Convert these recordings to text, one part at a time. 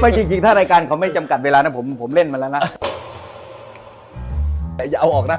ไม่จริงๆ ถ้ารายการเขาไม่จำกัดเวลานะผมผมเล่นมาแล้วนะแต่อย่าเอาออกนะ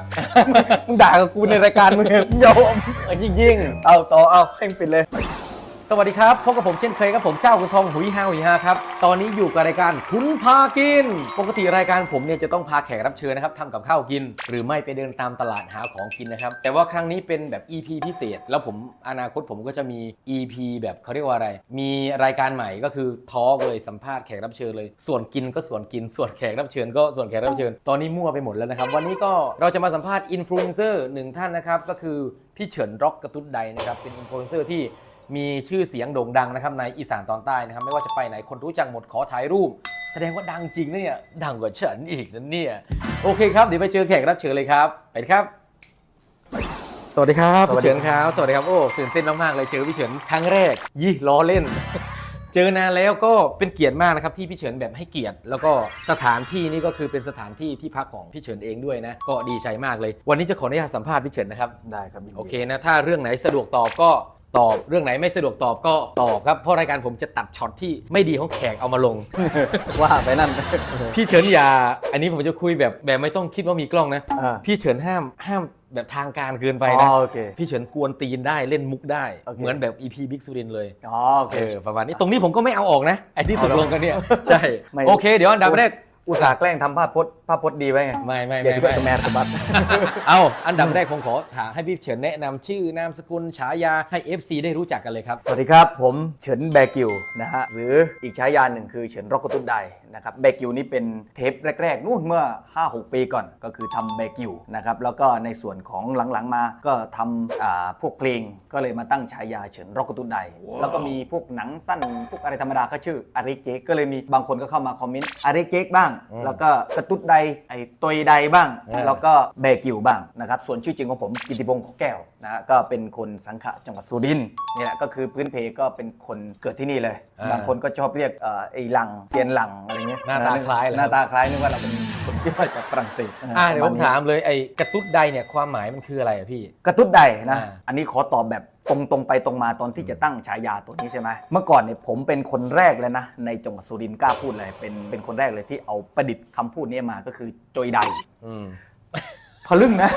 มึงด่ากับกูในรายการมึงเนี่ยมึงอย่าเอาออกเออยิ่งเอาต่อเอาเพ่งปิดเลยๆ สวัสดีครับพบกับผมเช่นเคยครับผมเจ้าคุณทองหุยฮาหุยฮาครับตอนนี้อยู่กับรายการคุณพากิน ปกติรายการผมเนี่ยจะต้องพาแขกรับเชิญนะครับทำกับข้าวกิน หรือไม่ไปเดินตามตลาดหาของกินนะครับ แต่ว่าครั้งนี้เป็นแบบ EP พิเศษ แล้วผมอนาคตผมก็จะมี EP แบบเขาเรียกว่าอะไร มีรายการใหม่ก็คือทอล์กเลยสัมภาษณ์แขกรับเชิญเลย ส่วนกินก็ส่วนกิน ส่วนแขกรับเชิญก็ส่วนแขกรับเชิญ ตอนนี้มั่วไปหมดแล้วนะครับวันนี้ก็เราจะมาสัมภาษณ์อินฟลูเอนเซอร์หนึ่งท่านนะครับก็คือพี่เฉินร็อกกระตุ้นใดนะครับเป็นอินฟลูเอนเซอร์ที่ มีชื่อเสียงโด่งดังนะครับในอีสานตอนใต้นะครับไม่ว่าจะไปไหนคนรู้จักหมดขอถ่ายรูป แสดงว่าดังจริงนะเนี่ยดังกว่าฉันอีกนะเนี่ยโอเคครับเดี๋ยวไปเจอแขกรับเชิญเลยครับไปครับ สวัสดีครับสวัพี่สดีเฉินครับ สวัสดีครับโอ้ตื่นเต้นมากๆเลยเจอพี่เฉินครั้งแรกยี่ล้อเล่น เจอนานแล้วก็เป็นเกียรติมากนะครับที่พี่เฉินแบบให้เกียรติ แล้วก็สถานที่นี่ก็คือเป็นสถานที่ที่พักของพี่เฉินเองด้วยนะก็ดีใจมากเลย วันนี้จะขออนุญาตสัมภาษณ์พี่เฉินนะครับได้ครับยินดีโอเคนะถ้าเรื่องไหนสะดวกตอบก็ ตอบเรื่องไหนไม่สะดวกตอบก็ตอบครับเพราะรายการผมจะตัดช็อตที่ไม่ดีของแขกเอามาลง ว่าไปนั่น พี่เฉินอย่าอันนี้ผมจะคุยแบบแบบไม่ต้องคิดว่ามีกล้องนะ อ่า พี่เฉินห้ามห้ามแบบทางการเกินไปอ๋นะอโอเค พี่เฉินกวนตีนได้เล่นมุกได้ โอเค เหมือนแบบ EP Big สุรินทร์เลยอ๋อโอเค เออประมาณนี้ตรงนี้ผมก็ไม่เอาออกนะไอ้ที่ตกลงกันเนี่ยใช่ไม่โอเค เดี๋ยวอันดับแรก อุตส่าห์แกล้งทำภาพพจน์ภาพพจน์ดีไว้ไงไม่ไม่อย่าไม่ช่วยไม่กับแมนกับบัต เอาอันดับแรกผมขอถามให้พี่เฉินแนะนำชื่อนามสกุลฉายาให้ FC ได้รู้จักกันเลยครับ สวัสดีครับ ผมเฉินแบกิวนะฮะหรืออีกฉายาหนึ่งคือเฉินร็อกกตุ้นไดนะครับแบกิวนี่เป็นเทปแรก ๆ นู่นเมื่อ 5-6 ปีก่อนก็คือทำแบกิวนะครับแล้วก็ในส่วนของหลัง ๆ มาก็ทำอ่าพวกเพลงก็เลยมาตั้งฉายาเฉินร็อกกตุ้นไดแล้วก็มีพวกหนังสั้นพวกอะไรธรรมดาก็ชื่ออาริเจกก็เลยมีบางคนก็เข้ามาคอมเมนต์อาริเจกบ้างอืมแล้วก็กระตุ้นไดไอ้ตอยไดบ้างอ่าแล้วก็แบกิวบ้างนะครับส่วนชื่อจริงของผมกิติพงศ์ขอแก้วนะฮะก็เป็นคนสังขะจังหวัดสุรินทร์นี่แหละก็คือพื้นเพก็เป็นคนเกิดที่นี่เลยอ่าบางคนก็ชอบเรียกเอ่อไอ้หลังเซียนหลังอะไรเงี้ยหน้าตาคล้ายเหรอ หน้าตาคล้ายนึกว่าเราเป็นคนที่มาจากฝรั่งเศสอ่าเดี๋ยวปผระมณนี้ ถามเลยไอ้กระตุ้ดใดเนี่ยความหมายมันคืออะไรอะพี่ กระตุ้ดใดนะ อ่าอันนี้ขอตอบแบบ ตรงตรงๆไปตรงมาตอนที่จะตั้งฉายาตัวนี้ใช่ไหมเมื่อก่อนเนี่ยผมเป็นคนแรกเลยนะ ในจังหวัดสุรินทร์กล้าพูดเลยเป็นเป็นคนแรกเลยที่เอาประดิษฐ์คำพูดนี้มาก็คือจอยใดอืม ทะลึ่งนะ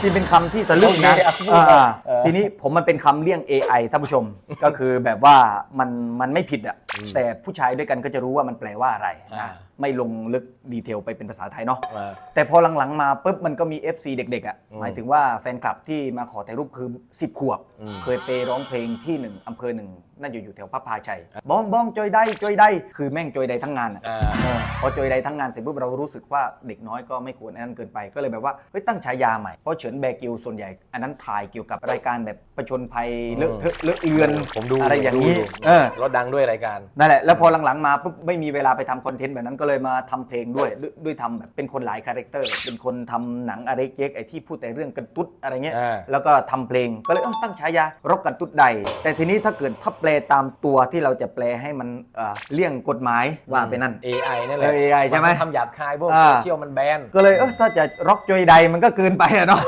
ที่เป็นคำที่ทะลึ่งนะโอเคอะพูดอ่าเออทีนี้ผมมันเป็นคำเลี่ยง AI ท่านผู้ชม ก็คือแบบว่ามันมันไม่ผิดอะอืมแต่ผู้ชายด้วยกันก็จะรู้ว่ามันแปลว่าอะไรอ่านะไม่ลงลึกดีเทลไปเป็นภาษาไทยเนาะมาแต่พอหลังๆมาปุ๊บมันก็มี FC เด็กๆอะอืมหมายถึงว่าแฟนคลับที่มาขอถ่ายรูปคือ 10 ขวบอืมเคยไปร้องเพลงที่หนึ่งอำเภอหนึ่งน่าจะอยู่แถวพระพาชัยบ้องบ้องจอยได้จอยได้คือแม่งจอยได้ทั้งงานอะอ่า เออพอจอยใดทั้งงานเสร็จปุ๊บเรารู้สึกว่าเด็กน้อยก็ไม่ควรอันนั้นเกินไปก็เลยแบบว่าเฮ้ยตั้งฉายาใหม่ เพราะเฉินแบกิวส่วนใหญ่ อันนั้นถ่ายเกี่ยวกับรายการแบบประชนภัยเลอะเทอะเลอะเลือนผมดูอะไรอย่างนี้ดูเออรถดังด้วยรายการนั่นแหละแล้วพอหลังๆมาปุ๊บไม่มีเวลาไปทำคอนเทนต์แบบนั้นก็เลยมาทำเพลงด้วยด้วยด้วยทำแบบเป็นคนหลายคาแรคเตอร์เป็นคนทำหนังอะไรเจ๊กไอที่พูดแต่เรื่องกันตุ๊ดอะไรเงี้ย อ่า แล้วก็ทำเพลงก็เลยเอ้าตั้งฉายารกกันตุ๊ดใด แต่ทีนี้ถ้าเกิดถ้าแปลตามตัวที่เราจะแปลให้มันเอ่อเลี่ยงกฎหมายว่าไปนั่น AI นั่นแหละเออ AI ใช่ไหมนทำหยาบคายพวกอ่า โซเชียลมันแบน ก็เลยเออถ้าจะร็อกจอยใดมันก็เกินไปอะเนาะ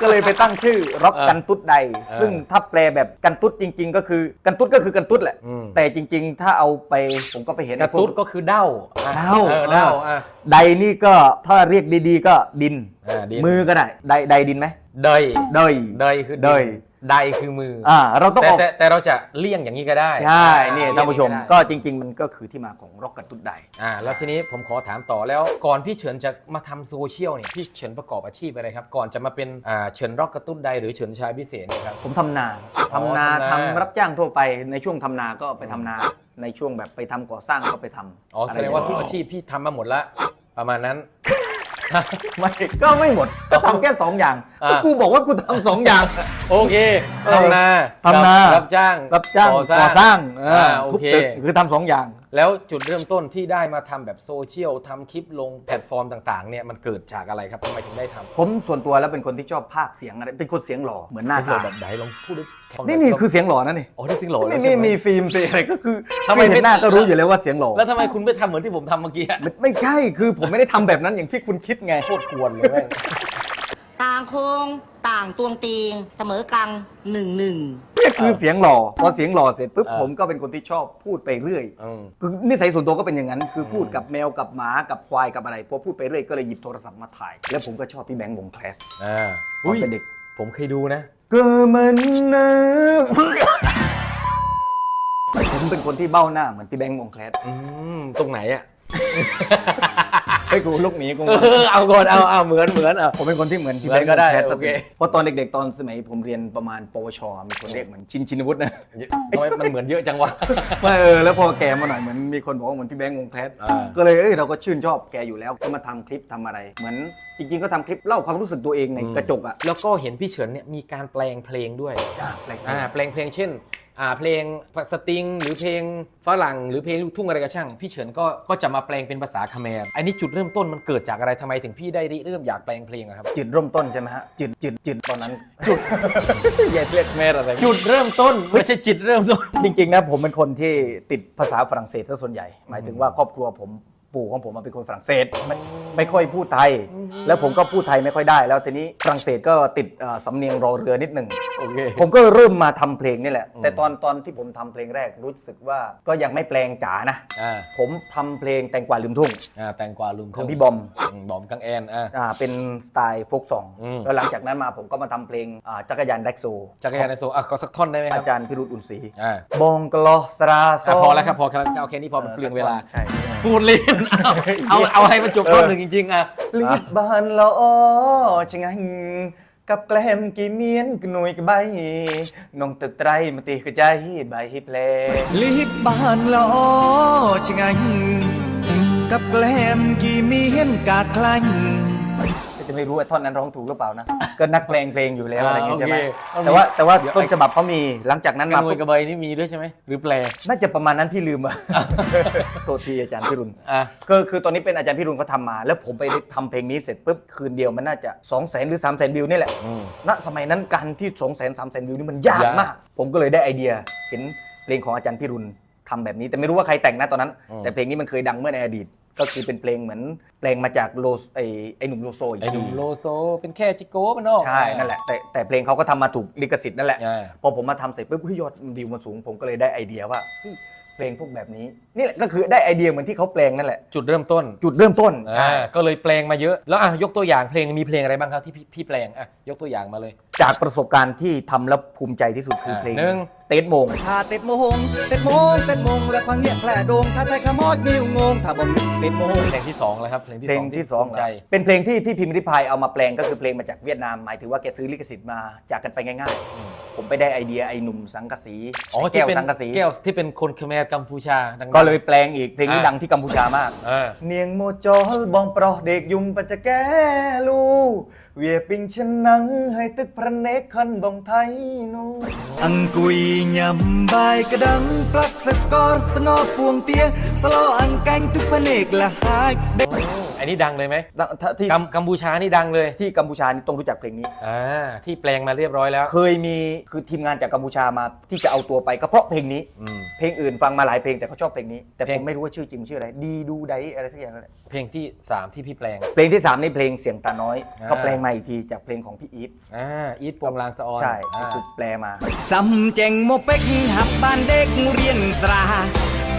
ก็เลยไปตั้งชื่อร็อกกันตุ๊ดใดเออซึ่งถ้าแปลแบบกันตุ๊ดจริง ๆ ก็คือกันตุ๊ดก็คือกันตุ๊ดแหละ อืม แต่จริง ๆ ถ้าเอาไปผมก็ไปเห็นกระตุ้ดก็คือเด้าอะเด้า ออเด้าอะ ใดนี่ก็ถ้าเรียกดีๆ ก็ดิน อ่าดิน มือก็ได้ใดใดดินไหมเดยเดยเดยคือเดย ใดคือมือออ่าเราต้องแต่ออกแต่แต่เราจะเลี่ยงอย่างนี้ก็ได้ใช่นี่อ่ท่านผู้ชมเลี่ยงก็ได้จริง ๆ มันก็คือที่มาของร็อกกันตุ๊ดใดอ่าแล้วทีนี้ผมขอถามต่อแล้วก่อนพี่เฉินจะมาทำโซเชียลเนี่ยพี่เฉินประกอบอาชีพอะไรครับ ก่อนจะมาเป็นอ่าเฉินร็อกกระตุ้นใดหรือเฉินชายพิเศษเนี่ยครับผมทำนาอ๋อทำนาทำนาทำรับจ้างทั่วไปในช่วงทำนาก็ไปทำนาในช่วงแบบไปทำก่อสร้างก็ไปทำอ๋อแสดงว่าทุกอาชีพพี่ทำมาหมดละประมาณนั้น ไม่ก็ไม่หมดก็ทำแค่สองอย่างอ่า ก็กูบอกว่ากูทำสองอย่าง โอเคเออทำนาทำนา รับจ้างรับจ้างก่อสร้างก่อสร้างเอออ่าโอทุบเคตึกคือทำสองอย่างแล้วจุดเริ่มต้นที่ได้มาทำแบบโซเชียลทำคลิปลงแพลตฟอร์มต่างๆเนี่ยมันเกิดจากอะไรครับทำไมถึงได้ทำผมส่วนตัวแล้วเป็นคนที่ชอบภาคเสียงอะไรเป็นคนเสียงหล่อเหมือนหน้าเสียงหล่ตาอแบบไหนลองพูดดินี่นี่คือเสียงหล่อนะนี่อ๋อนี่เสียงหล่อไม่แล้วมีใช่ไหมีฟิล์มสิอะไรก็คือทำไมคือเห็ไม่นหน้าก็รู้อยู่แล้วว่าเสียงหล่อแล้วทำไมคุณไม่ทำเหมือนที่ผมทำเมื่อกี้อะไม่ไม่ใช่คือผมไม่ได้ทำแบบนั้นอย่างที่คุณคิดไง โคตรกวนเลยแม่ง ต่างโค้งต่างตวงตีงเสมอกังหนึ่งหนึ่ง นี่คือเสียงหล่อพอเสียงหล่อเสร็จปุ๊บเออ ผมก็เป็นคนที่ชอบพูดไปเรื่อย อืม คือนิสัยส่วนตัวก็เป็นอย่างนั้น คือพูดกับแมวกับหมากับควายกับอะไรพอพูดไปเรื่อยก็เลยหยิบโทรศัพท์มาถ่าย แล้วผมก็ชอบพี่แบงค์วงแคลสอ่าตอนเป็นเด็กผมเคยดูนะ ก็มันนะผมเป็นคนที่เบ้าหน้าเหมือนพี่แบงค์วงแคลสอืม ตรงไหนอะ ไอ้ยกูลูกหนี้กูเออเอาก่อนเอาเอาเหมือนเหมือนอะผมเป็นคนที่เหมือนพี่เหมืแบอนงค์ก็ได้วงแคลสโอเค เพราะตอนเด็กๆตอนสมัยผมเรียนประมาณปวช มีคนเรียกเหมือนชินชินวุฒินะ ทำไมมันเหมือนเยอะจังวะ ไม่เออแล้วพอแกมาหน่อยเหมือนมีคนบอกว่าเหมือนพี่แบงค์วงแคลสอ่า ก็เลยเอ้ยเราก็ชื่นชอบแกอยู่แล้วก็มาทำคลิปทำอะไร เหมือนจริง ๆ ก็ทำคลิปเล่าความรู้สึกตัวเองในกระจกอะแล้วก็เห็นพี่เฉินเนี่ยมีการแปลงเพลงด้วยอะแปลกๆอ่าแปลงเพลงเช่น อ่าเพลงสตริง หรือเพลงฝรั่งหรือเพลงลูกทุ่งอะไรก็ช่าง พี่เฉินก็ก็จะมาแปลงเป็นภาษาคาเขมรอันนี้จุดเริ่มต้นมันเกิดจากอะไรทำไมถึงพี่ได้ริเริ่มอยากแปลงเพลงอะครับ จุดเริ่มต้นใช่ไหมฮะจุดจุดจุดตอนนั้นจุดอย่าเรียกแม่อะไรจุดเริ่มต้นไม่ใช่จิตเริ่มต้น จริงๆนะผมเป็นคนที่ติดภาษาฝรั่งเศสซะส่วนใหญ่ หมายถึงว่าครอบครัวผม ปู่ของผมมาเป็นคนฝรั่งเศสไม่ไม่ค่อยพูดไทย แล้วผมก็พูดไทยไม่ค่อยได้ แล้วทีนี้ฝรั่งเศสก็ติดเอ่อสำเนียงรอเรือนิดหนึ่ง โอเค ผมก็เริ่มมาทำเพลงนี่แหละอืมแต่ตอนตอนที่ผมทำเพลงแรกรู้สึกว่าก็ยังไม่แปลงจ๋านะ อ่า ผมทำเพลงแตงกวาลืมทุ่ง อ่า แตงกวาลุงของพี่บอมอืมบอมกังแอน อ่า อ่าเป็นสไตล์โฟกซองอืม แล้วหลังจากนั้นมาผมก็มาทำเพลงอ่าจักรยานแดกโซจักรยานในโซอะขอสักท่อนได้ไหมครัอาบจารย์พิรุธอุ่นศรีอ่าบองกลอสราซอะอพอแล้วครับ พอแล้วเอาแค่นี้พอมันเปลืองเวลาใช่ พูดเล่นเอาเอาเอาให้มันจบต้นหนึ่งจริงๆอะลีบบานละออชะงังกับแกล้มกีเมียนกหนุยกใบน้องตึกไตรมาตีกระใจใบเพลลีบบานละออชะงังกับแกล้มกีเมียนกาคลัง จะไม่รู้ว่าท่อนนั้นร้องถูกหรือเปล่านะ ก็นักแปลงเพลงอยู่แล้วอะไรอย่างเงี้ยใช่ไหมโอเค แต่ว่าแต่ว่าเดี๋ยวต้นฉบับเขามีหลังจากนั้นกระมานวยปุ๊บกระเบยนี่มีด้วยใช่ไหมหรือแปลน่าจะประมาณนั้นพี่ลืมอะ โทษทีอาจารย์พิรุณ อะ ก็คือตอนนี้เป็นอาจารย์พิรุณเขาทำมา แล้วผมไปทำเพลงนี้เสร็จปุ๊บคืนเดียวมันน่าจะ2 0 0 0 0 0หรือ 3 0 0 0 0 0วิวนี่แหละอืมณสมัยนั้นการที่2 0 0 0 0 0 3 0 0 0 0วิวนี่มันยากยาก มาก ผมก็เลยได้ไอเดีย เห็นเพลงของอาจารย์พิรุณทำแบบนี้ แต่ไม่รู้ว่าใครแต่งนะตอนนั้น แต่เพลงนี้มันเคยดังเมื่อในอดีต ก็คือเป็นเพลงเหมือนแปลงมาจากโลไอไอหนุ่มโลโซอีกไอ้หทีนุ่มโลโซเป็นแค่จิโก้มันนอกใช่นั่นแหละแต่แต่เพลงเขาก็ทำมาถูกลิขสิทธิ์นั่นแหละอ่าพอผมมาทำเสร็จปุ๊บเฮ้ยยอดวิวมันสูง ผมก็เลยได้ไอเดียว่าเฮ้ยเพลงพวกแบบนี้นี่แหละก็คือได้ไอเดียเหมือนที่เขาแปลงนั่นแหละ จุดเริ่มต้นจุดเริ่มต้นใช่อ่าก็เลยแปลงมาเยอะ แล้วอะยกตัวอย่างเพลงมีเพลงอะไรบ้างครับที่พี่พี่แปลงอะยกตัวอย่างมาเลยจากประสบการณ์ที่ทำแล้วภูมิใจที่สุดคือเพลง หนึ่ง เต็ดโมง ถ้าเต็ดโมงเต็ดโมงเต็ดโมงและพังเงียบแผลโดงถ้าใจขมอดมิวงงถ้าบ่มีเต็ดโมง เพลงที่สองแล้วครับเพลงที่เพลสองงที่สองภูมิใจเป็นเพลงที่พี่พิมพ์ริพายเอามาแปลงก็คือเพลงมาจากเวียดนามหมายถึงว่าแกซื้อลิขสิทธิ์มาจากกันไปง่ายอืม ๆ ผมไปได้ไอเดียไอ้หนุ่มสังกะสีอ๋อไอ้ที่แก้วเป็นสังกะสี แก้วที่เป็นคนคแมรกัมพูชาดังๆก็เลยแปลงอีกเพลงนี้อ่าดังที่กัมพูชามาก อ่า เนียงโมจอลบองปรอเด็กยุมปัจจะแกลู វាពីងឆ្នាំងហើយទឹកប្រណេះខិនបងថៃនោះអង្គុយញ៉ាំបាយក្តឹងផ្លាត់សកលស្ងោពួងទាស្លោអង្កាញ់ទឹកភ្នែកលះហាយ อันนี้ดังเลยไหม ถ้าที่ กัมกัมพูชานี่ดังเลย ที่กัมพูชานี่ต้องรู้จักเพลงนี้ อ่าที่แปลงมาเรียบร้อยแล้ว เคยมีคือทีมงานจากกัมพูชามาที่จะเอาตัวไปก็เพราะเพลงนี้ อืม เพลงอื่นฟังมาหลายเพลงแต่เขาชอบเพลงนี้ แต่ เพล ผ ง มไม่รู้ว่าชื่อจริงชื่ออะไร ดีดูไดอะไรสักอย่างนั่นแหละ เพลงที่สามที่พี่แปลง เพลงที่ 3 นี่เพลงเสียงตาน้อย อ่า ก็แปลงมาอีกทีจากเพลงของพี่อีท อ่าอีทโปวงลางสะออน ใช่ก็ อ่า คือแปลมา សំចេញមកពេក สรา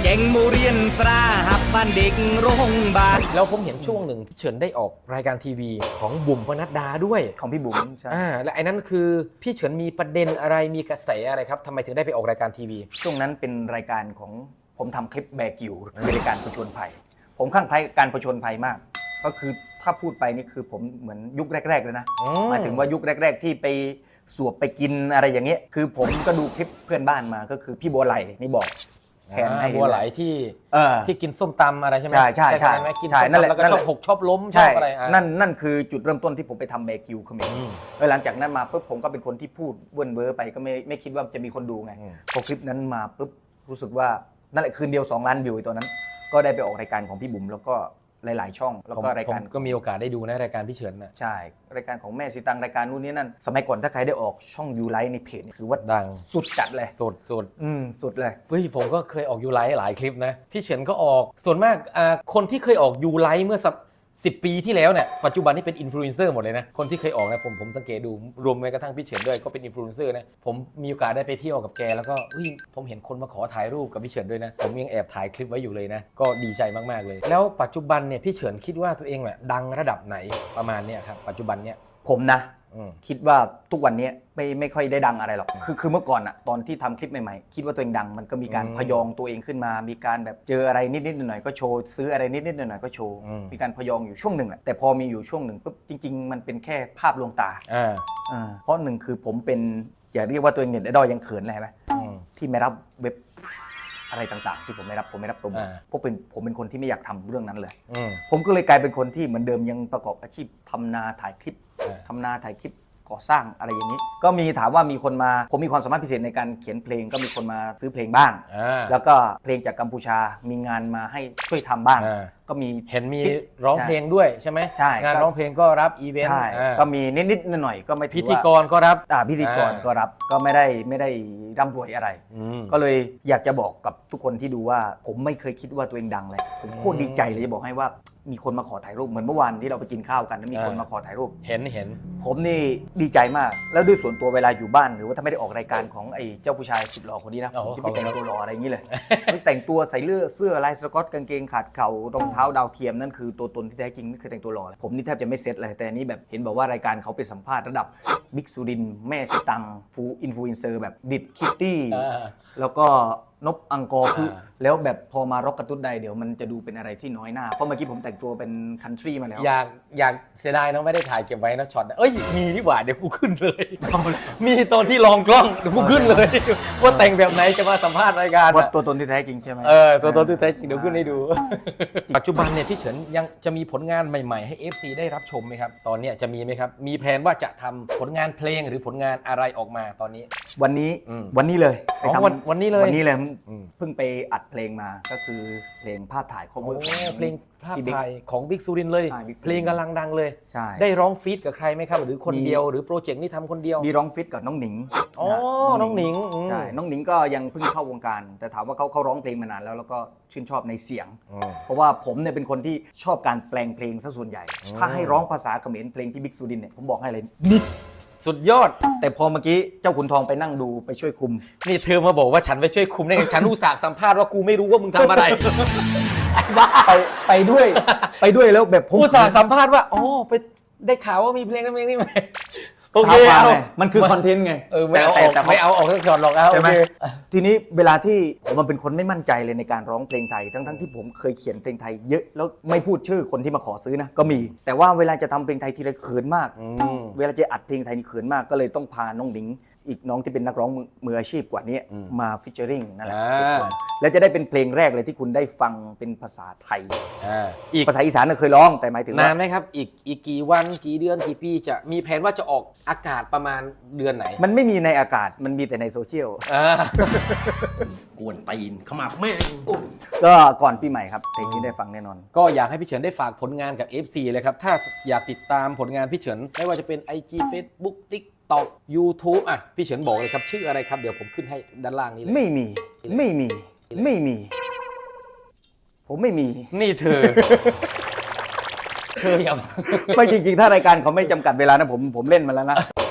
เจงมูเรียนตราหับบ้านเด็กโรงบาลแล้วผมเห็นช่วงหนึ่งพี่เฉินได้ออกรายการทีวีของบุ๋มพนัดดาด้วยของพี่บุ๋มใช่อ่าและไอ้นั้นคือพี่เฉินมีประเด็นอะไรมีกระแสอะไรครับทำไมถึงได้ไปออกรายการทีวี ช่วงนั้นเป็นรายการของผมทำคลิปแบกิวเนรายการประชนภัย ผมข้างใครการประชนภัยมาก ก็คือถ้าพูดไปนี่คือผมเหมือนยุคแรก ๆ เลยนะหมายถึงว่ายุคแรก ๆ ที่ไป สวบไปกินอะไรอย่างเงี้ยคือผมก็ดูคลิปเพื่อนบ้านมาก็คือพี่บัวไหลนี่บอกแทนให้อ่าบัวไหลที่เออที่กินส้มตำอะไรใช่ไหมใช่ใช่ใช่ไหมกินใช่ส้มนั่นแหตำละแล้วก็นั่นชแหอบละหกชอบล้มชอใช่บอะไรอะนั่นนั่นคือจุดเริ่มต้นที่ผมไปทำแบกิวเขมรแล้วหลังจากนั้นมาปุ๊บผมก็เป็นคนที่พูดเวิร์นเวอร์ไปก็ไม่ไม่คิดว่าจะมีคนดูไงอืมพอคลิปนั้นมาปุ๊บรู้สึกว่านั่นแหละคืนเดียว2ล้านวิวไอ้ตัวนั้น ก็ได้ไปออกรายการของพี่บุ๋มแล้วก็ หลาย ๆ ช่อง แล้วผมก็รายการผมก็มีโอกาสได้ดูนะรายการพี่เฉินน่ะใช่ รายการของแม่สีตังรายการนู่นนี่นั่น สมัยก่อนถ้าใครได้ออกช่องยูไลท์ในเพจนี่คือว่าดังสุดจัดเลยสดสดอืมสุดเลยเฮ้ยผมก็เคยออกยูไลท์หลายคลิปนะพี่เฉินก็ออกส่วนมากอ่าคนที่เคยออกยูไลท์เมื่อสัก 10 ปีที่แล้วเนี่ยปัจจุบันนี่เป็นอินฟลูเอนเซอร์หมดเลยนะ คนที่เคยออกนะผมผมสังเกตดูรวมแม้กระทั่งพี่เฉินด้วยก็เป็นอินฟลูเอนเซอร์นะ ผมมีโอกาสได้ไปเที่ยวกับแก แล้วก็เฮ้ยผมเห็นคนมาขอถ่ายรูปกับพี่เฉินด้วยนะ ผมยังแอบถ่ายคลิปไว้อยู่เลยนะ ก็ดีใจมากๆเลย แล้วปัจจุบันเนี่ยพี่เฉินคิดว่าตัวเองแหละดังระดับไหนประมาณเนี่ยครับปัจจุบันเนี่ยผมนะ คิดว่าทุกวันนี้ไม่ไม่ค่อยได้ดังอะไรหรอก คือคือเมื่อก่อนอะตอนที่ทำคลิปใหม่ๆ คิดว่าตัวเองดัง มันก็มีการอืมพยองตัวเองขึ้นมา มีการแบบเจออะไรนิดๆหน่อยๆก็โชว์ซื้ออะไรนิดๆหน่อยๆก็โชว์อืมมีการพยองอยู่ช่วงหนึ่งแหละ แต่พอมีอยู่ช่วงหนึ่งปุ๊บจริง ๆ มันเป็นแค่ภาพลวงตาอ่าอ่าเพราะหนึ่งคือผมเป็นอย่าเรียกว่าตัวเองเน็ตไอดอลยังเขินเลยใช่ไหมอืมที่ไม่รับเว็บอะไรต่างๆ ที่ผมไม่รับผมไม่รับโปรโมทอ่าเพราะเป็นผมเป็นคนที่ไม่อยากทำเรื่องนั้นเลยอืมผมก็เลยกลายเป็นคนที่เหมือนเดิมยังประกอบอาชีพทำนาถ่ายคลิปอ่า ทำนาถ่ายคลิปก่อสร้างอะไรอย่างนี้ ก็มีถามว่ามีคนมาผมมีความสามารถพิเศษในการเขียนเพลงก็มีคนมาซื้อเพลงบ้างอ่าแล้วก็เพลงจากกัมพูชามีงานมาให้ช่วยทำบ้าง อ่า ก็มี เห็นมีร้องเพลงด้วยใช่ไหมใช่งานก็ร้องเพลงก็รับอีเวนต์ใช่อ่าก็มีนิดๆหน่อยๆก็ไม่ถืพิอธีว่ากรก็รับอ่าพิธีกรอ่าก็รับก็ไม่ได้ไม่ได้ร่ำรวยอะไร อืม ก็เลยอยากจะบอกกับทุกคนที่ดูว่า ผมไม่เคยคิดว่าตัวเองดังเลย ผมโคตรดีใจเลยจะบอกให้ว่ามีคนมาขอถ่ายรูปเหมือนเมื่อวานที่เราไปกินข้าวกันแล้วมีคนอ่ามมาขอถ่ายรูป เห็นเห็น ผมนี่ดีใจมาก แล้วด้วยส่วนตัวเวลาอยู่บ้าน หรือว่าถ้าไม่ได้ออกรายการของไอ้เจ้าผู้ชายสุดหล่อคนนี้นะอ๋อผมจะไม่แต่งขอบคุณตัวหล่ออะไรอย่างนี้เลย ไม่แต่งตัวใส่เลือเสื้อลายสก๊อตกางเกงขาดเข่ารองเท้าดาวเทียมนั่นคือตัวตนที่แท้จริงนี่คือแต่งตัวหล่อเลยผมนี่แทบจะไม่เซ็ตเลยแต่อันนี่แบบเห็นบอกว่ารายการเขาไปสัมภาษณ์ระดับบิ๊กซูดินแม่สตังฟูอินฟลูเอนเซอร์แบบดิดคิตตี้อ่าแล้วก็ นบอังกอร์คืออ่าแล้วแบบพอมาร็อกกระตุ้นใดเดี๋ยวมันจะดูเป็นอะไรที่น้อยหน้า เพราะเมื่อกี้ผมแต่งตัวเป็นคันทรีมาแล้ว อยากอยากเสียดายเนอะไม่ได้ถ่ายเก็บไว้นะช็อตนะเอ้ยมีนี่หว่าเดี๋ยวกูขึ้นเลย มีตอนที่ลองกล้องเดี๋ยวกูขึ้นเลย ว่าแต่งแบบไหนจะมาสัมภาษณ์รายการว่าอะตัวตนที่แท้จริงใช่ไหมเออตัวตนที่แท้จริงเดี๋ยวขึ้นให้ดู ปัจจุบันเนี่ยพี่เฉินยังจะมีผลงานใหม่ ๆ ให้ FC ได้รับชมไหมครับตอนเนี้ยจะมีไหมครับมีแผนว่าจะทำผลงานเพลงหรือผลงานอะไรออกมาตอนนี้ วันนี้อืมวันนี้เลยไปอ๋อทำวันวันนี้เลยวันนี้เลยอืมเพิ่งไปอัดเพลงมาก็คือเพลงภาพถ่ายโอ้ cover เพลงภาพที่ Big ถ่ายของบิ๊กซูรินเลย ใช่ Big เพลงกำลังดังเลย ใช่ ได้ร้องฟีดกับใครไหมครับ หรือคนมี เดียวหรือโปรเจกต์นี่ทำคนเดียว มีร้องฟิตกับน้องหนิงอ๋อนะน้องหนิงอืมใช่ น้องหนิงก็ยังเพิ่งเข้าวงการ แต่ถามว่าเขาเขาร้องเพลงมานานแล้วแล้วก็ชื่นชอบในเสียง อืม เพราะว่าผมเนี่ยเป็นคนที่ชอบการแปลงเพลงซะส่วนใหญ่อืมถ้าให้ร้องภาษาเขมรเพลงที่บิ๊กซูดินเนี่ยผมบอกให้เลยนิด สุดยอด แต่พอเมื่อกี้เจ้าขุนทองไปนั่งดูไปช่วยคุม นี่เธอมาบอกว่าฉันไปช่วยคุมได้ไงฉันอุตส่าห์สัมภาษณ์ว่ากูไม่รู้ว่ามึงทำอะไรไปไปด้วย ไปด้วยแล้วแบบผมอุตส่าห์สัมภาษณ์ว่าอ๋อไปได้ข่าวว่ามีเพลงนั้นเพลงนี้ไหม โอเคท้าความเอา ไงมันคือคอนเทนต์ไง เออไม่เอาออกแต่ ไม่เอาออกทั้งช็อตหรอกเอาใช่โอไหมเคทีนี้เวลาที่ผมมันเป็นคนไม่มั่นใจเลยในการร้องเพลงไทย ทั้งทั้งที่ผมเคยเขียนเพลงไทยเยอะแล้วไม่พูดชื่อคนที่มาขอซื้อนะก็มี แต่ว่าเวลาจะทำเพลงไทยทีไรเขินมาก อืม เวลาจะอัดเพลงไทยนี่เขินมากก็เลยต้องพาน้องหนิง อีกน้องที่เป็นนักร้องมือมืออาชีพกว่านี้อืมมาฟิชเจอริงนั่นแหละอ่าแล้วจะได้เป็นเพลงแรกเลยที่คุณได้ฟังเป็นภาษาไทยอ่าอีกภาษาอีสานน่ะเคยร้องแต่หมายถึงนาว่านไหมครับ อีกอีกกี่วันกี่เดือนกี่ปีจะมีแผนว่าจะออกอากาศประมาณเดือนไหน มันไม่มีในอากาศมันมีแต่ในโซเชียลอ่ากวนตีนขมับแม่งก็ก่อนปีใหม่ครับเพลงนี้ได้ฟังแน่นอน ก็อยากให้พี่เฉินได้ฝากผลงานกับ FC เลยครับถ้าอยากติดตามผลงานพี่เฉินไม่ว่าจะเป็น IG Facebook TikTok YouTube อะ พี่เฉินบอกเลยครับ ชื่ออะไรครับ เดี๋ยวผมขึ้นให้ด้านล่างนี้เลยไม่มี ไม่มี ไม่มี ผมไม่มี นี่เธอ เธออย่าไม่จริงๆ ถ้ารายการเขาไม่จำกัดเวลานะผมผมเล่นมาแล้วนะเอาพูด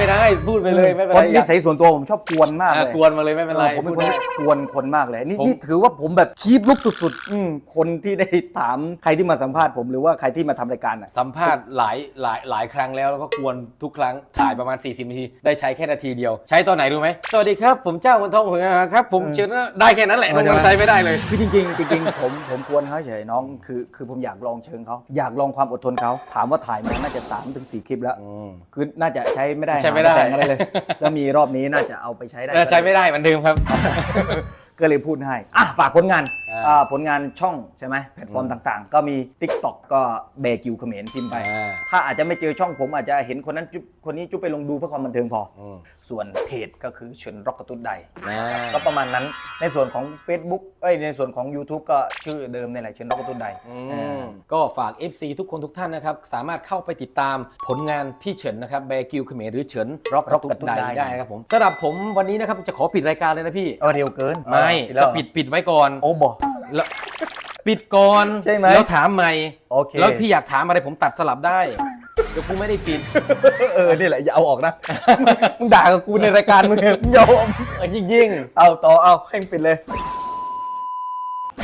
ไปได้พูดไปเลยไม่เป็นเพไรราะนิสัยส่วนตัวผมชอบกวนมากอะเลยกวนมาเลยไม่เป็นไรเออผมเป็นคนพูดที่ได้กวนคนมากเลยนี่ผม นี่ถือว่าผมแบบคีบลุกสุดๆอืมคนที่ได้ถามใครที่มาสัมภาษณ์ผมหรือว่าใครที่มาทำรายการอะสัมภาษณ์หลายหลายหลายครั้งแล้วแล้วก็กวนทุกครั้งถ่ายประมาณ 40นาทีได้ใช้แค่นาทีเดียว ใช้ตอนไหนรู้ไหมสวัสดีครับ ผมเจ้าคนทองหัวงาครับ ผมเออเชิญนะได้แค่นั้นแหละเออมันใช้ไม่ได้เลย คือจริงๆจริงๆผมผมกวนเขาเฉยน้องคือคือผมอยากลองเชิงเขาอยากลองความอดทนเขาถามว่าถ่ายมาน่าจะ3าถึงสคลิปแล้ว คือน่าจะใช้ไม่ได้ใช้ไม่ได้หาแสงอะไรเลย แล้วมีรอบนี้น่าจะเอาไปใช้ได้เออใช้ไม่ได้เหมือนเดิมครับ ก็เลยพูดให้อะฝากผลงาน อ่าอ่าผลงานช่องใช่ไหมแพลตฟอร์มต่างๆ ก็มี TikTok ก็เบกิวเขมรพิมพ์ไป อ่า ถ้าอาจจะไม่เจอช่องผมอาจจะเห็นคนนั้นจุ๊บคนนี้จุ๊บไปลงดูเพื่อความบันเทิงพออมส่วนเพจก็คือเฉินร็อกกระตุ้นใด อ่าก็ประมาณนั้นในส่วนของ Facebook เอ้ยในส่วนของ YouTube ก็ชื่อเดิมนี่แหละเฉินร็อกกระตุ้นใดอืเอมอก็ฝาก FC ทุกคนทุกท่านนะครับ สามารถเข้าไปติดตามผลงานพี่เฉินนะครับแบกิวเขมรหรือเฉินร็อกร็อกตุกระตุ้นไดได้ ได้นะครับผมสำหรับผมวันนี้นะครับจะขอปิดรายการเลยนะพี่ เออเร็วเกินไม่แล้วจะปิดปิดไว้ก่อน โอ้บอแล้วปิดก่อนใช่ไหม แล้วถามใหม่โอเคแล้วพี่อยากถามอะไรผมตัดสลับได้ เดี๋ยวกูไม่ได้ปิด เออนี่แหละอย่าเอาออกนะ มึงด่ากับกูในรายการมึงเนี่ยมึงอย่าเอาออกเออยิ่งๆ เอาต่อเอาให้มึงปิดเลย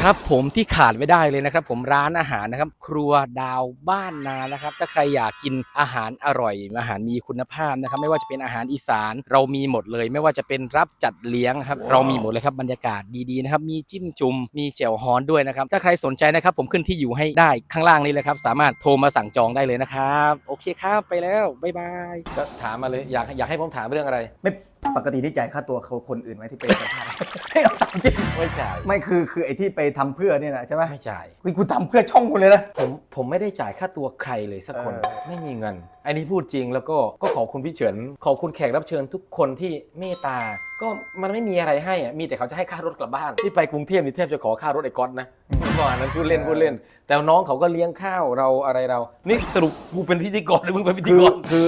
ครับผมที่ขาดไม่ได้เลยนะครับ ผมร้านอาหารนะครับ ครัวดาวบ้านนานะครับ ถ้าใครอยากกินอาหารอร่อย อาหารมีคุณภาพนะครับ ไม่ว่าจะเป็นอาหารอีสาน เรามีหมดเลย ไม่ว่าจะเป็นรับจัดเลี้ยงครับ เรามีหมดเลยครับบรรยากาศดีๆนะครับ มีจิ้มจุ่มมีแจ่วฮอนด้วยนะครับ ถ้าใครสนใจนะครับ ผมขึ้นที่อยู่ให้ได้ข้างล่างนี้เลยครับ สามารถโทรมาสั่งจองได้เลยนะครับ โอเคครับไปแล้วบ๊ายบายก็ถามมาเลยอยากอยากให้ผมถามเรื่องอะไรไม่ ปกติที่จ่ายค่าตัวเขาคนอื่นไหมที่ไปสัมภาษณ์ให้เอาตังค์จริงไม่จ่าย ไม่คือคือไอ้ที่ไปทำเพื่อเนี่ยนะใช่ไหมไม่จ่ายคุยกูทำเพื่อช่องคุณเลยนะ ผมผมไม่ได้จ่ายค่าตัวใครเลยสักคน เออ ไม่มีเงิน อันนี้พูดจริงแล้วก็ก็ขอบคุณพี่เฉินขอบคุณแขกรับเชิญทุกคนที่เมตตา ก็มันไม่มีอะไรให้อะมีแต่เขาจะให้ค่ารถกลับบ้านที่ไปกรุงเทพนี่แทบจะขอค่ารถไอ้ก๊อตนะเมื่อก่อนนั้นพูดเล่นพูดเล่น แต่น้องเขาก็เลี้ยงข้าวเราอะไรเรา นี่สรุปกูเป็นพิธีกรหรือมึงเป็นพิธีคืกอร คือ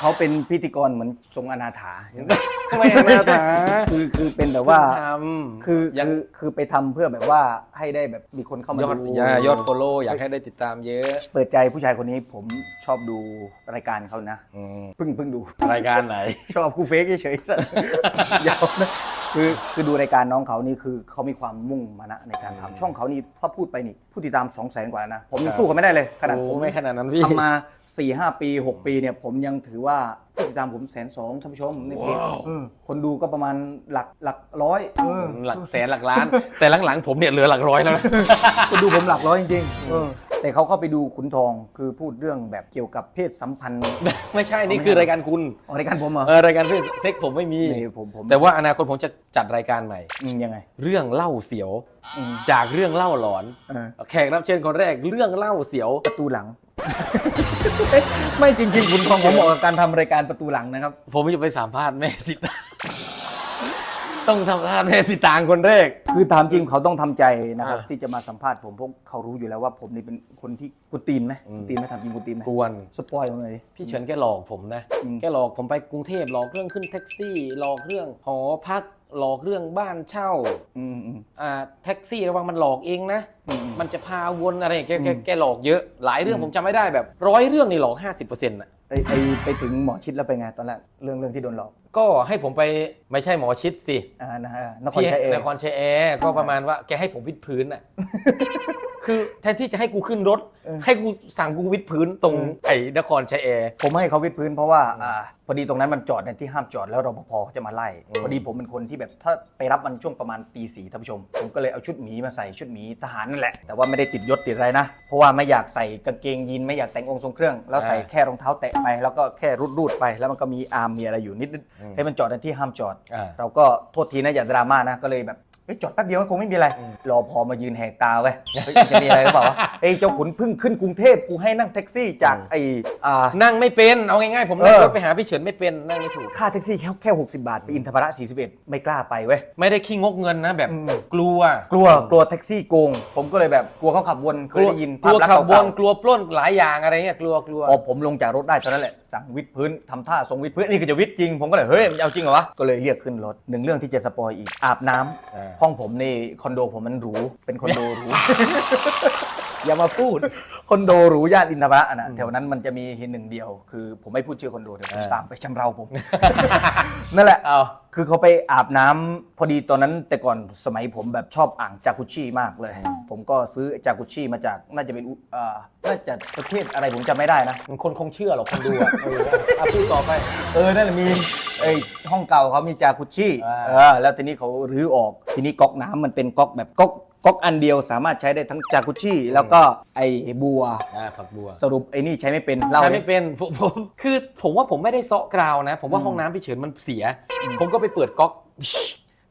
เขาเป็นพิธีกรเหมือนทรงอนาถาทำไมอะนาถาคือคือเป็นแบบว่า ทำคือยังคือคือไปทำเพื่อแบบว่าให้ได้แบบมีคนเข้ามายอดดูยายอดฟอลโล่อยากให้ได้ติดตามเยอะ เปิดใจผู้ชายคนนี้ผมชอบดูรายการเขานะอืมเพิ่งเพิ่งดู รายการไหน ชอบคูเฟกเฉยๆสัสยาวนะคือคือดูรายการน้องเขานี่คือเขามีความมุ่งมานะในการอืมทำช่องเขานี่ถ้าพูดไปนี่ผู้ติดตาม2 0 0 0 0 0กว่าแล้วนะ ผมยัครังบสู้เขาไม่ได้เลยขนาดโอ้ผมไม่ขนาดนั้นพี่ ทำมา4 5ปี 6 ปีเนี่ยผมยังถือว่าผู้ติดตามผมแสนสองท่านผู้ชมในเพจเออคนดูก็ประมาณหลักหลักร้อยเออหลักแสนหลักล้าน แต่หลังๆผมเนี่ยเหลือหลักร้อยแล้วนะ คนดูผมหลักร้อยจริงๆเออแต่เขาเข้าไปดูขุนทองคือพูดเรื่องแบบเกี่ยวกับเพศสัมพันธ์ไม่ใช่นี่คือรายการคุณอ๋อรายการผมเหรอเออรายการเซ็กผมไม่มี นี่ผมผม แต่ว่าอนาคตผมจะจัดรายการใหม่ อืมยังไงเรื่องเล่าเสียว อืมจากเรื่องเล่าหลอน เออแขกรับเชิญคนแรกเรื่องเล่าเสียว ประตูหลัง ไม่จริงๆคุณทองผมเหมาะกับการทำรายการประตูหลังนะครับ ผมจะไปสัมภาษณ์แม่สิตาง ต้องสัมภาษณ์แม่สิตางคนแรก คือถามจริงเขาต้องทำใจนะครับ อ่า ที่จะมาสัมภาษณ์ผมเพราะเขารู้อยู่แล้วว่าผมนี่เป็นคนที่กุตีนไหมอืมกุตีนไหมถามจริงกุตีนไหมกวน สปอยล์ผมหน่อยดิ พี่เฉินแกหลอกผมนะ อืม แกหลอกผมไปกรุงเทพหลอกเรื่องขึ้นแท็กซี่ หลอกเรื่องหอพัก หลอกเรื่องบ้านเช่า อืมอืม อ่าแท็กซี่ระวังมันหลอกเองนะ อืมมันจะพาวนอะไรแกแกอืมแกหลอกเยอะ หลายเรื่องอืมผมจำไม่ได้แบบร้อยเรื่องนี่หลอก 50%น่ะ ไอไอไปถึงหมอชิดแล้วเป็นไงตอนแรกเรื่องเรื่องที่โดนหลอกก็ให้ผมไปไม่ใช่หมอชิดสิอ่านะฮะนครที่ชัยเองนครชัยแอร์ก็ประมาณว่าแกให้ผมวิดพื้นน่ะ คือแทนที่จะให้กูขึ้นรถ ให้กูสั่งกูวิดพื้นตรงไอ้นครชัยแอร์ ผมให้เขาวิดพื้นเพราะว่าอ่าพอดีตรงนั้นมันจอดในที่ห้ามจอดแล้วรปภเขาจะมาไล่อืมพอดีผมเป็นคนที่แบบถ้าไปรับมันช่วงประมาณตีสี่ท่านผู้ชม ผมก็เลยเอาชุดหมีมาใส่ชุดหมีทหารนั่นแหละ แต่ว่าไม่ได้ติดยศติดอะไรนะ เพราะว่าไม่อยากใส่กางเกงยีนไม่อยากแต่งองค์ทรงเครื่อง แล้วใส่แค่รองเท้าแตะไป แล้วก็แค่รูดรูดๆไป แล้วมันก็มีอาร์มมีอะไรอยู่นิดนึงให้มันจอดในที่ห้ามจอดอ่าเราก็โทษทีนะอย่าดราม่านะก็เลยแบบ เฮ้ยจอดแป๊บเดียวคงไม่มีอะไรอืมรอพอมายืนแหกตาไว้ยเฮ้ยจะมีอะไรหรือเปล่าวะเอ้ยเจ้าขุนเพึ่งขึ้นกรุงเทพกูให้นั่งแท็กซี่จากไอ้อ่า นั่งไม่เป็นเอาง่ายๆผมนั่งเออ รถไปหาพี่เฉินไม่เป็นนั่งไม่ถูก ค่าแท็กซี่แค่แค่ 60 บาท ไปอินทรระ41 ไม่กล้าไปเว้ย ไม่ได้ขี้งกเงินนะแบบอืม กลัวกลัวกลัวแท็กซี่โกง ผมก็เลยแบบกลัวเขาขับวนเคกยลัวได้ยินกลัวภาพลักษขับณ์วเก่านกลัวปล้นหลายอย่างอะไรเงี้ยกลัวกลัว ๆพอผมลงจากรถได้ตอนนั้นแหละสั่งวิดพื้นทำท่าทรงวิดพื้นนี่คือจะวิดจริง ผมก็เลยเฮ้ยมันจะเอาจริงเหรอวะก็เลยเรียกขึ้นรถหนึ่งเรื่องที่จะสปอยอีกอาบน้ำอ่าห้องผมนี่คอนโดผมมันหรูเป็นคอนโดหรู อย่ามาพูดคอนโดหรูย่านอินทรระนะแถวนั้นมันจะมีหนึ่งเดียว คือผมไม่พูดชื่อคอนโดเดี๋ยวผมอ่าตามไปชำเราผมนั่นแหละเอาคือเขาไปอาบน้ำพอดีตอนนั้น แต่ก่อนสมัยผมแบบชอบอ่างจากุชิมากเลย ผมก็ซื้อจากุชิมาจากน่าจะเป็นอุอ่าน่าจะประเทศอะไรผมจำไม่ได้นะคนคงเชื่อหรอกคนดูอะเอออะพูดต่อไปเออนั่นแหละมีไอ้ห้องเก่าเขามีจากุชิอ่าเออแล้วทีนี้เขารื้อออกทีนี้ก๊อกน้ำมันเป็นก๊อกแบบก๊อก ก๊อกอันเดียวสามารถใช้ได้ทั้งจากุชิแล้วก็ไอ้บัว อ่าฝักบัว สรุปไอ้นี่ใช้ไม่เป็นเล่าใช่ดิ ไม่เป็นผมผมคือผมว่าผมไม่ได้เซาะกราวนะ ผมว่าห้องน้ำพี่เฉินมันเสีย ผมก็ไปเปิดก๊อก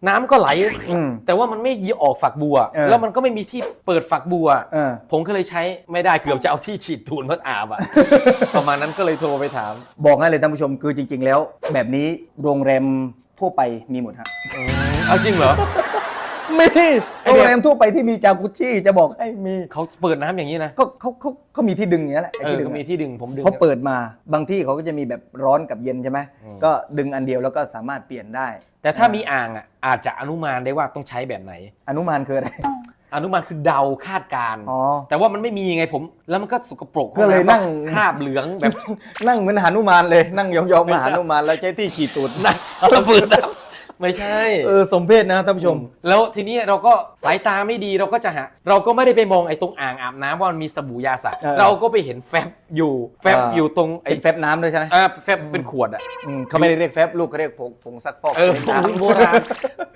น้ำก็ไหล อืมแต่ว่ามันไม่ยีออกฝักบัว เออ แล้วมันก็ไม่มีที่เปิดฝักบัว เออ ผมก็เลยใช้ไม่ได้เกือบจะเอาที่ฉีดทูนมาอาบอะ ประมาณนั้นก็เลยโทรไปถาม บอกให้เลยท่านผู้ชมคือจริง ๆ แล้ว แบบนี้โรงแรมทั่วไปมีหมดฮะ เอาจริงเหรอ มีไอ้โรงเนี่ยแรมทั่วไปที่มีจากุชิจะบอกให้มีเขาเปิดน้ำอย่างนี้นะก็เขาเขาเขามีที่ดึงอย่างนี้ยแหละไอ้เออที่ดึงก็มีอะที่ดึงผมดึง เขาเปิดมาบางที่เขาก็จะมีแบบร้อนกับเย็นใช่ไหมอืม ก็ดึงอันเดียวแล้วก็สามารถเปลี่ยนได้ แต่ถ้ามีอ่างอะอาจจะอนุมานได้ว่าต้องใช้แบบไหน อนุมานคืออะไรอนุมานคือเดาคาดการณ์อ๋อ แต่ว่ามันไม่มีไงผม แล้วมันก็สกปรกก็เลยนั่ง คราบเหลืองแบบนั่งเหมือนหานุมานเลยนั่งยองๆมาหานุมานแล้วใช้ที่ขีดตูด นั่งระเบิดน้ำ ไม่ใช่ เออสมเพศนะท่านผู้ชม แล้วทีนี้เราก็สายตาไม่ดีเราก็จะหาเราก็ไม่ได้ไปมองไอ้ตรงอ่างอาบน้ำว่ามันมีสบู่ยาสระเออเราก็ไปเห็นแฟบอยู่แฟบอ่าอยู่ตรงไอ้เป็นแฟบน้ำด้วยใช่ไหมอ่าแฟบเป็นขวดอะอืมเขาไม่ได้เรียกแฟบลูกเขาเรียกผงผงซักฟอกเออผป็นงน้ำโบราณ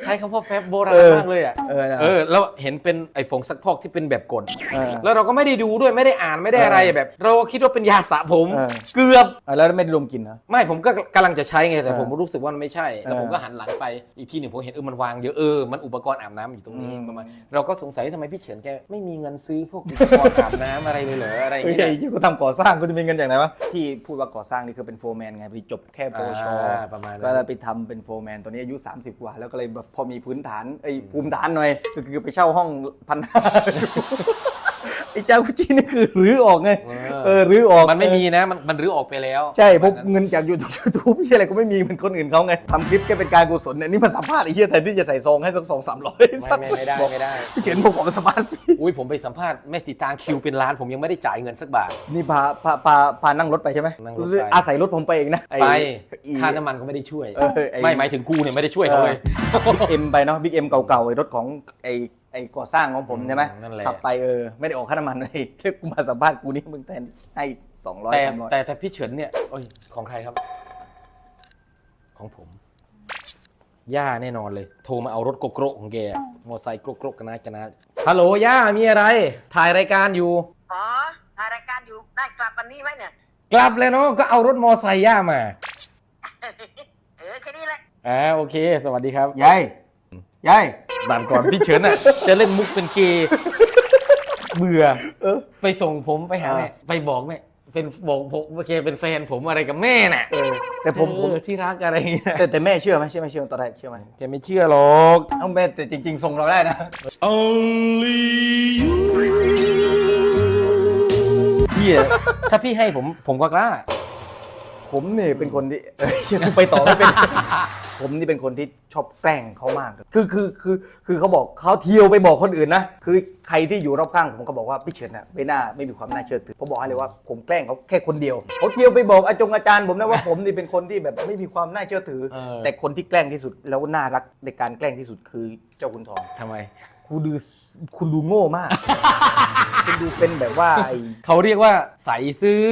ใช้คำว่าแฟบโบราณเออมากเลยอะเออนะ เออแล้วเห็นเป็นไอ้ผงซักฟอกที่เป็นแบบกลเออแล้วเราก็ไม่ได้ดูด้วยไม่ได้อ่านไม่ได้อะไรเออแบบ เราก็คิดว่าเป็นยาสระผม เออ เกือบ เออแล้วไม่ได้ดมกลินเหรอไม่ผมก็กำลังจะใช้ไงแต่เออผมรู้สึกว่ามันไม่ใช่แต่เออผมก็หันหลังไปอีกทีหนึ่งผมเห็นเออมันวางเยอะเออมันอุปกรณ์อาบน้ำอยู่ตรงนี้อืม ประมาณเราก็สงสัยทำไมพี่เฉินแกไม่มีเงินซื้อพวกอุปกรณ์อาบน้ำอะไรเลยเหรออะไรอย่างเฮ้ยเงี้ยที่กูทำก่อสร้างกูจะมีเงินจากไหนวะที่พูดว่าก่อสร้างนี่คือเป็นโฟร์แมนไงพอดีจบแค่ปวชอ่าประมาณนั้น ก็เลยไปทำเป็นโฟร์แมนตอนนี้อายุ 30 กว่า แล้วก็เลยแบบพอมีพื้นฐานไอ้ยภูมิฐานหน่อยก็คือไปเช่าห้องพันห้า ไอ้เจ้ากุจีนี่คือรื้อออกไงเออรื้อออกมันไม่มีนะมันมันรื้อออกไปแล้ว ใช่เพราะเงินจากยูทูบพี่อะไรก็ไม่มีเหมือนคนอื่นเขาไงทำคลิปแค่เป็นการกุศลเนี่ยนี่มาสัมภาษณ์ไอ้เหี้ยแทนที่จะใส่ซองให้สักสองสามร้อยไม่ไม่ไม่ได้ไม่ได้พี่เฉินผมขอสัมภาษณ์สิอุ้ยผมไปสัมภาษณ์แม่สีตางคิวเป็นล้านผมยังไม่ได้จ่ายเงินสักบาทนี่พาพาพาพานั่งรถไปใช่ไหมนั่งรถไปอาศัยรถผมไปเองนะอ้ไปอีค่าน้ำมันก็ไม่ได้ช่วยเออไอ้ไม่หมายถึงกูเนี่ยไม่ได้ช่วยเขาเลยบิ๊กเอ็มไปเนาะบิ๊กเอ็มเก่าๆไอ้รถของไอ้ ไอ้ก่อสร้างของผมใช่ไหมนั่นแหละ ขับไปเออไม่ได้ออกค่าน้ำมันเลยแค่กูมาสัมภาษณ์กูนี่มึงแทนให้สองร้อยแต่สามร้อยแต่แต่พี่เฉินเนี่ยโอ้ยของใครครับ ของผม ย่าแน่นอนเลย โทรมาเอารถโกโกะของแกอะมอไซค์โกโกะกันนะกันนะฮัลโหลย่ามีอะไร ถ่ายรายการอยู่ อ๋อถ่ายรายการอยู่ได้กลับวันนี้ไหมเนี่ย กลับเลยเนาะก็เอารถมอไซค์ย่ามา เออแค่นี้แหละอ่าโอเค สวัสดีครับ ยาย ยายบานก่อนพี่เฉินอะ จะเล่นมุกเป็นเกย์เบื่อเออไปส่งผมไปหาอ่าแม่ไปบอกแม่เป็นบอกผมว่าแกเป็นแฟนผมอะไรกับแม่น่ะเออแต่ผมผมเออที่รักอะไรอย่างเงี้ยแต่แต่แม่เชื่อไหมเชื่อไหมเชื่อตอนแรกเชื่อไหมแกไม่เชื่อหรอกเอ้าแม่แต่จริง ๆ ส่งเราได้นะ Only you พี่อะถ้าพี่ให้ผมผมก็กล้า ผมเนี่ยเป็นคนที่เอ้ยไปต่อไม่เป็น ผมนี่เป็นคนที่ชอบแกล้งเขามาก คือคือคือคือเขาบอกเขาเที่ยวไปบอกคนอื่นนะ คือใครที่อยู่รอบข้างผมก็บอกว่าพี่เฉินน่ะไม่น่าไม่มีความน่าเชื่อถือผมบอกให้เลยว่าผมแกล้งเขาแค่คนเดียวเขาเที่ยวไปบอกอาจงอาจารย์ผมนะว่าผมนี่เป็นคนที่แบบไม่มีความน่าเชื่อถือ เออ แต่คนที่แกล้งที่สุดแล้วน่ารักในการแกล้งที่สุดคือเจ้าคุณทอง ทำไม คุณดูคุณดูโง่มาก คุณดูเป็นแบบว่าไอ้เขาเรียกว่าใสซื่อ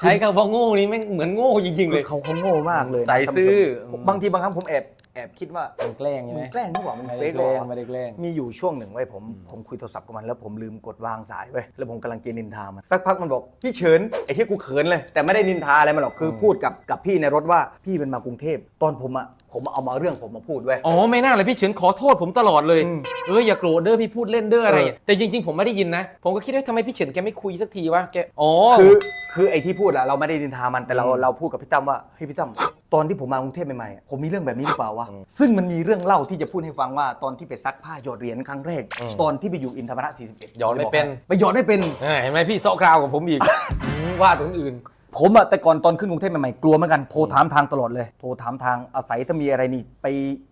ใช้คำว่าโง่นี่แม่งเหมือนโง่จริงๆเลย เขาเขาโง่มากเลยนะใส่ซื่อ ท่านผู้ชมบางทีบางครั้งผมแอบแอบคิดว่ามันแกล้งใช่ไหมัมนแกล้งนี่หว่ามันไม่เฟได้กแกหรล้องไม่ได้แกล้ง มีอยู่ช่วงหนึ่งไว้ยผมผมคุยโทรศัพท์กับมันแล้วผมลืมกดวางสายไว้ยแล้วผมกำลังเจนินทามันสักพักมันบอกพี่เฉินไอ้ที่กูเขินเลย แต่ไม่ได้นินทาอะไรมันหรอกคือพูดกับกับพี่ในรถว่าพี่เป็นมากรุงเทพตอนผมอะ ผมเอามาเรื่องผมมาพูดเว้ย อ๋อไม่น่าเลยพี่เฉินขอโทษผมตลอดเลยอืมเอออย่าโกรธเด้อพี่พูดเล่นเด้ออะไรเออแต่จริง ๆ ผมไม่ได้ยินนะ ผมก็คิดว่าทำไมพี่เฉินแกไม่คุยสักทีวะแกอ๋อ คือคือไอ้ที่พูดอะเราไม่ได้นินทามันแต่เราอืมเราพูดกับพี่ตั้มว่าเฮ้ยพี่ตั้มตอนที่ผมมากรุงเทพใหม่ๆอะผมมีเรื่องแบบนี้หรือเปล่าวะอืมซึ่งมันมีเรื่องเล่าที่จะพูดให้ฟังว่าตอนที่ไปซักผ้าหยอดเหรียญครั้งแรก อืมตอนที่ไปอยู่อินธรรมระ41หยอดไม่เป็น ไปหยอดไม่เป็น เออเห็นไหมพี่เซาะกราวกับผมอีกอืมว่าถึงอื่น ผมอะแต่ก่อนตอนขึ้นกรุงเทพใหม่ๆกลัวเหมือนกันโทรถามทางตลอดเลย โทรถามทางอาศัยถ้ามีอะไรนี่ไป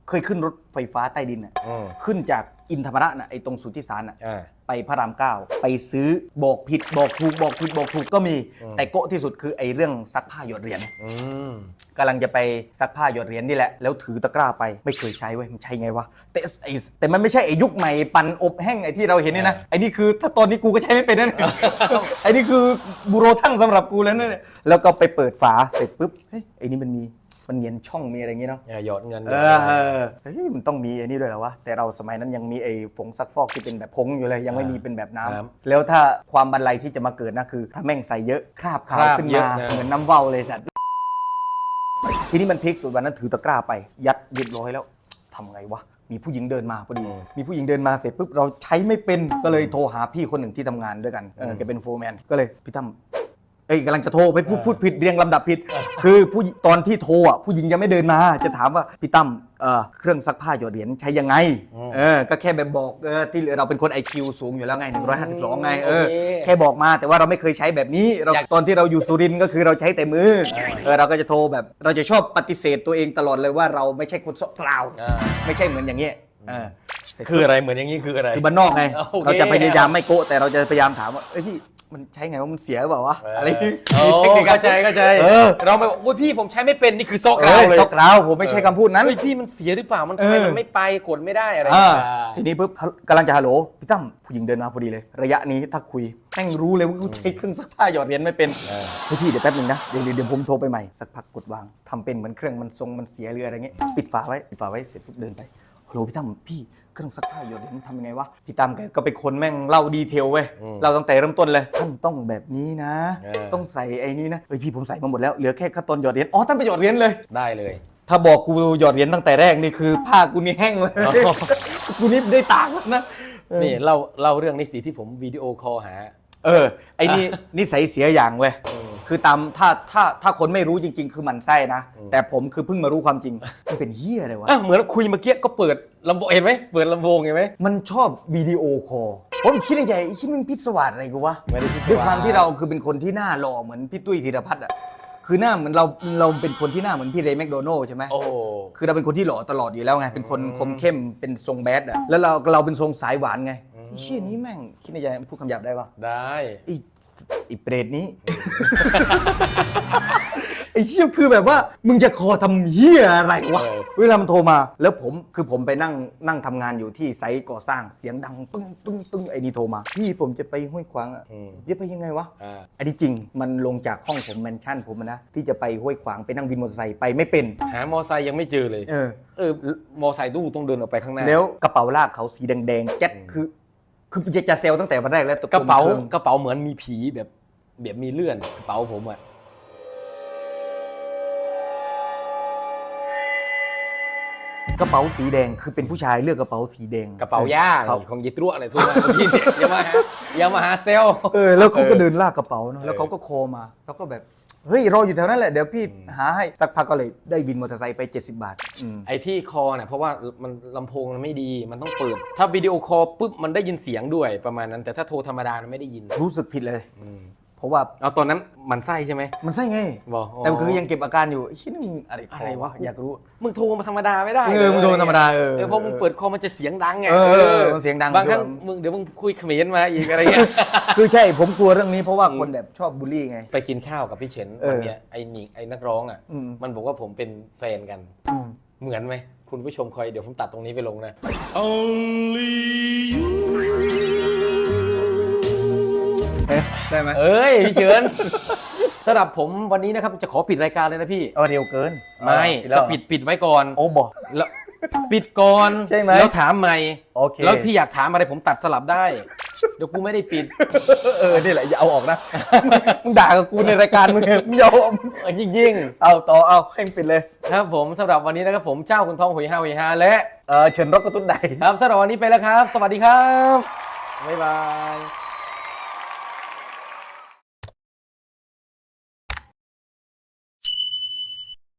เคยขึ้นรถไฟฟ้าใต้ดินอะอืม ขึ้นจาก อินธรรมระน่ะไอ้ตรงสุทธิสารน่ะอ่า ไปพระรามเก้าไปซื้อบอกผิดบอกถูกบอกผิดบอกถูกก็มี อืม แต่โกะที่สุดคือไอ้เรื่องซักผ้าหยอดเหรียญอืม กำลังจะไปซักผ้าหยอดเหรียญนี่แหละแล้วถือตะกร้าไปไม่เคยใช้เว้ยมันใช้ไงวะแต่ไอ้แต่มันไม่ใช่ไอ้ยุคใหม่ปั่นอบแห้งไอ้ที่เราเห็นนี่นะไอ้นี่คือถ้าตอนนี้กูก็ใช้ไม่เป็นนั่น ไอ้นี่คือบูโรทั้งสำหรับกูแล้วเนี่ยแล้วก็ไปเปิดฝาเสร็จปุ๊บเฮ้ยไอ้นี่มันมี มันมีช่องมีอะไรอย่างงี้เนาะอย่าหยอดเงินเออเออเฮ้ยมันต้องมีไอ้นี่ด้วยเหรอวะ แต่เราสมัยนั้นยังมีไอ้ผงซักฟอกที่เป็นแบบผงอยู่เลย ยังไม่มีเป็นแบบน้ำแล้วถ้าความบันไลที่จะมาเกิดนะคือ ถ้าแม่งใส่เยอะคราบขาวขึ้นมาเหมือนน้ำเว้าเลยสัตว์ทีนี้มันพลิกสุดวันนั้นถือตะกร้าไป ยัดเรียบร้อยแล้วทำไงวะ มีผู้หญิงเดินมาพอดี มีผู้หญิงเดินมาเสร็จปุ๊บเราใช้ไม่เป็นก็เลยโทรหาพี่คนหนึ่งที่ทำงานด้วยกันเออแกเป็นโฟร์แมนก็เลยพี่ตั้ม เอ้ยกำลังจะโทรไปพูดพูดผิดเรียงลำดับผิด คือผู้หญิงตอนที่โทรอะผู้หญิงยังไม่เดินมา จะถามว่าพี่ตั้มเออเครื่องซักผ้าหยอดเหรียญใช้ยังไงเออก็แค่แบบบอกเออที่เราเป็นคน IQ สูงอยู่แล้วไง 152 ไงเออแค่บอกมาแต่ว่าเราไม่เคยใช้แบบนี้ เราตอนที่เราอยู่สุรินทร์ก็คือเราใช้แต่มือเออเราก็จะโทรแบบ เราจะชอบปฏิเสธตัวเองตลอดเลยว่าเราไม่ใช่คนโสเปล่าอ่าไม่ใช่เหมือนอย่างเงี้ยเออเสร็จคืออะไรเหมือนอย่างนี้คืออะไรคือบ้านนอกไงโอเคเราจะพยายามไม่โกะแต่เราจะพยายามถามว่าเอ้ยพี่ มันใช้ไงว่ามันเสียหรือเปล่าวะอะไรอย่างงี้โอ้มีทคนิคเข้าใจเข้าใจเออเราไปบอกโอ้ยพี่ผมใช้ไม่เป็นนี่คือซอกเอเราอเลยซอกเราผมไม่ใช่คำพูดนั้น เฮ้ยพี่มันเสียหรือเปล่ามันทำไมเออ มันไม่ไปกดไม่ได้อะไรอ่าอ่าทีนี้ปุ๊บกำลังจะฮัลโหลพี่ตั้มผู้หญิงเดินมาพอดีเลย ระยะนี้ถ้าคุยแม่งรู้เลยว่ากูใช้เครื่องซักผ้าหยอดเหรียญไม่เป็นเฮ้ยพี่เดี๋ยวแป๊บหนึงนะเดี๋ยวเดี๋ยวเดี๋ยวผมโทรไปใหม่สักพักกดวางทำเป็นเหมือนเครื่องมันทรงมันเสียเรืออะไรเงี้ยปิดฝาไว้ปิดฝาไว้เสร็จปุ๊บเดินไป ฮัลโหลพี่ตั้มพี่เครื่องซักผ้าหยอดเหรียญมันทำยังไงวะพี่ตั้มแกก็เป็นคนแม่งเล่าดีเทลเว้ยเราตั้งแต่เริ่มต้นเลยท่านต้องแบบนี้นะต้องใส่ไอ้นี้นะเอ้ยพี่ผมใส่มาหมดแล้วเหลือแค่ขั้นตอนหยอดเหรียญอ๋อท่านไปหยอดเหรียญเลย ได้เลย ถ้าบอกกูหยอดเหรียญตั้งแต่แรกนี่คือผ้ากูนี่แห้งเลยอ๋อ กูนี่ได้ตากแล้วนะนี่เล่าเล่าเรื่องในสีที่ผมวิดีโอคอลหา เออไอ้นี่นิสัยเสียอย่างเว้ยคือตามถ้าถ้าถ้าคนไม่รู้จริง ๆ คือหมันไส้นะ แต่ผมคือเพิ่งมารู้ความจริงมันเป็นเฮียอะไรวะอะเหมือนคุยเมื่อกี้ก็เปิดลำโพงเห็นไหมเปิดลำโพงเห็นไหมมันชอบวิดีโอคอลผมคิดในใจไอ้ชิ้นมึงพิศวาสอะไรกูวะไม่ได้พิศวาส ด้วยความที่เราคือเป็นคนที่หน้าหล่อเหมือนพี่ตุ้ยธีรพัฒน์อะคือหน้าเหมือนเราเราเป็นคนที่หน้าเหมือนพี่เรย์แมคโดนัลด์ใช่ไหม โอ้ คือเราเป็นคนที่หล่อตลอดอยู่แล้วไง เป็นคนคมเข้ม เป็นทรงแบดอะแล้วเราเราเป็นทรงสายหวานไง ไอ้เชี่ยนี้แม่งคิดในใจพูดคำหยาบได้ปะได้ไอ้ไอ้เปรตนี้ ไอ้เหี้ยคือแบบว่า มึงจะคอทำเหี้ยอะไรวะ เวลามันโทรมา แล้วผมคือผมไปนั่งนั่งทำงานอยู่ที่ไซต์ก่อสร้างเสียงดังปึ้งปึ้งปึ้งไอ้นี่โทรมา พี่ผมจะไปห้วยขวางอะอืมจะไปยังไงวะ อ่า อันนี้จริงมันลงจากห้องผมแมนชั่นผมอะนะที่จะไปห้วยขวางไปนั่งวินมอเตอร์ไซค์ไปไม่เป็น หามอไซค์ยังไม่เจอเลย เออ เออ มอไซค์ตู้ต้องเดินออกไปข้างหน้า แล้วกระเป๋าลากเขาสีแดงๆแก๊สคือ คือจะจะเซลตั้งแต่วันแรกแล้วแต่กระเป๋าผมคองกระเป๋าเหมือนมีผีแบบแบบมีเลื่อนกระเป๋าผมอะกระเป๋าสีแดงคือเป็นผู้ชายเลือกกระเป๋าสีแดงกระเป๋าย่าครับของยิตรั่วอะไรทั่วไปเมื่อกี้เนี่ยอย่ามาหาอย่ามาหาเซลลเออแล้วเขาก็เดินลากกระเป๋าเนอะเออแล้วเขาก็โคมา แล้วก็แบบ เฮ้ยรออยู่แถวนั้นแหละเดี๋ยวพี่หาให้สักพักก็เลยได้วินมอเตอร์ไซค์ไป70 บาทอืมไอ้ที่คอเนี่ยเพราะว่ามันลำโพงมันไม่ดีมันต้องเปิด ถ้าวิดีโอคอลปุ๊บมันได้ยินเสียงด้วยประมาณนั้น แต่ถ้าโทรธรรมดามันไม่ได้ยินรู้สึกผิดเลย อืม เพราะว่าเอาตอนนั้นมันไส้ใช่ไหมมันใช่ไง บอกแต่คือยังเก็บอาการอยู่ไอ้ชิ้นมึงอะไรอะไรวะอยากรู้ มึงโทรมาธรรมดาไม่ได้เออมึงโทรธรรมดาเออเออเพราะมึงเปิดคอมมันจะเสียงดังไงเออมันเสียงดังบางครั้งด้วยมึงเดี๋ยวมึงคุยเขมรมาอีกอะไรเงี้ยคือใช่ผมกลัวเรื่องนี้เพราะว่าคนแบบชอบบูลลี่ไง ไปกินข้าวกับพี่เฉินเออวันเนี้ยไอ้หนิงไอ้นักร้องอะอืมมันบอกว่าผมเป็นแฟนกันอืมเหมือนไหมคุณผู้ชมคอยเดี๋ยวผมตัดตรงนี้ไปลงนะเอ๊ะ ได้ไหมเอ้ยพี่เฉินสำหรับผมวันนี้นะครับจะขอปิดรายการเลยนะพี่เอาเร็วเกินไม่แล้วจะปิดปิดไว้ก่อนโอ้บอกแล้วปิดก่อนใช่ไหมแล้วถามใหม่โอเคแล้วพี่อยากถามอะไรผมตัดสลับได้ เดี๋ยวกูไม่ได้ปิด เออนี่แหละอย่าเอาออกนะมึงด่ากับกูในรายการมึงเนี่ยมึงอย่าเอาออกเออยิ่งเอาต่อเอาแข่งปิดเลยๆครับผมสำหรับวันนี้นะครับผมเจ้าคุณทองหุยฮาหุยฮาและเออเชิญรถกระตุ้นใดครับสำหรับวันนี้ไปแล้วครับ สวัสดีครับบ๊ายบาย